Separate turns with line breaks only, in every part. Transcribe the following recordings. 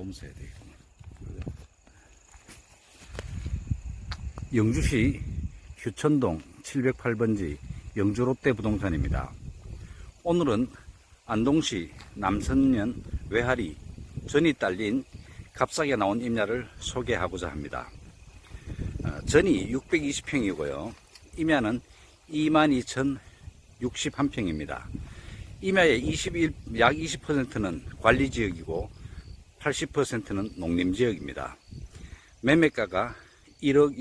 보면서 해야 되겠구나. 영주시 휴천동 708번지 영주 롯데 부동산입니다. 오늘은 안동시 남선면 외하리 전이 딸린 값싸게 나온 임야를 소개하고자 합니다. 어, 전이 620평이고요. 임야는 22,061평입니다. 임야의 21, 약 20%는 관리지역이고 80%는 농림지역입니다. 매매가가 1억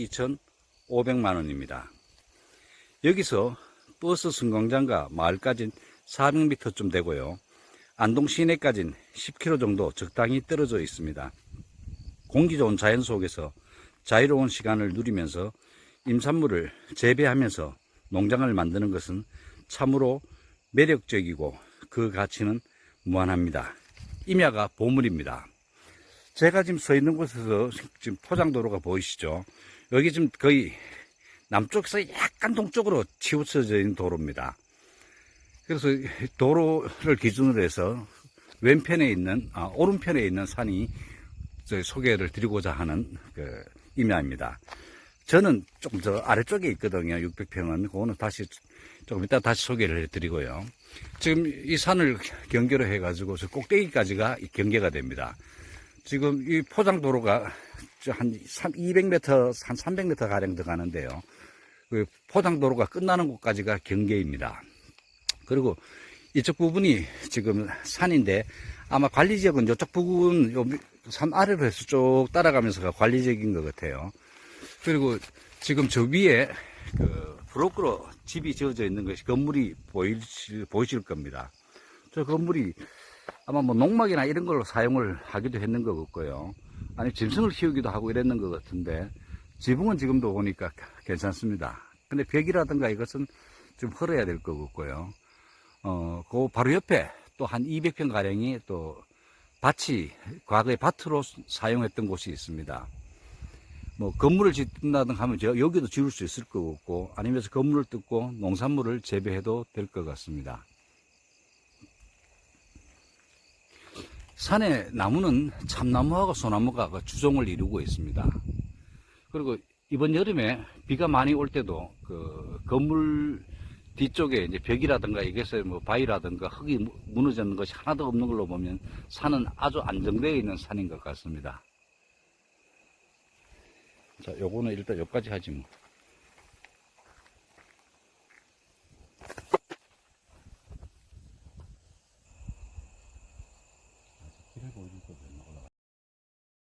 2,500만 원입니다. 여기서 버스 승강장과 마을까지는 400m쯤 되고요. 안동 시내까지는 10km 정도 적당히 떨어져 있습니다. 공기 좋은 자연 속에서 자유로운 시간을 누리면서 임산물을 재배하면서 농장을 만드는 것은 참으로 매력적이고 그 가치는 무한합니다. 임야가 보물입니다. 제가 지금 서 있는 곳에서 지금 포장도로가 보이시죠? 여기 지금 거의 남쪽에서 약간 동쪽으로 치우쳐져 있는 도로입니다. 그래서 도로를 기준으로 해서 왼편에 있는, 아, 오른편에 있는 산이 소개를 드리고자 하는 그 임야입니다. 저는 조금 저 아래쪽에 있거든요. 600평은. 그거는 다시 조금 이따 다시 소개를 해드리고요. 지금 이 산을 경계로 해가지고 저 꼭대기까지가 이 경계가 됩니다. 지금 이 포장도로가 저한 200m, 한 300m 가량 들어가는데요. 그 포장도로가 끝나는 곳까지가 경계입니다. 그리고 이쪽 부분이 지금 산인데 아마 관리 지역은 이쪽 부분, 요산 아래로 해서 쭉 따라가면서가 관리 지역인 것 같아요. 그리고 지금 저 위에 그 브로커로 집이 지어져 있는 것이 건물이 보이실, 보이실 겁니다. 저 건물이 아마 뭐 농막이나 이런 걸로 사용을 하기도 했는 것 같고요. 아니 짐승을 키우기도 하고 이랬는 것 같은데 지붕은 지금도 보니까 괜찮습니다. 근데 벽이라든가 이것은 좀 헐어야 될 것 같고요. 어, 그 바로 옆에 또 한 200평 가량이 또 밭이 과거에 밭으로 사용했던 곳이 있습니다. 뭐 건물을 짓는다든가 하면 저 여기도 지을 수 있을 것 같고 아니면 건물을 뜯고 농산물을 재배해도 될 것 같습니다. 산에 나무는 참나무하고 소나무가 그 주종을 이루고 있습니다. 그리고 이번 여름에 비가 많이 올 때도 그 건물 뒤쪽에 이제 벽이라든가 이것에 뭐 바위라든가 흙이 무- 무너지는 것이 하나도 없는 걸로 보면 산은 아주 안정되어 있는 산인 것 같습니다. 자, 요거는 일단 여기까지 하지 뭐.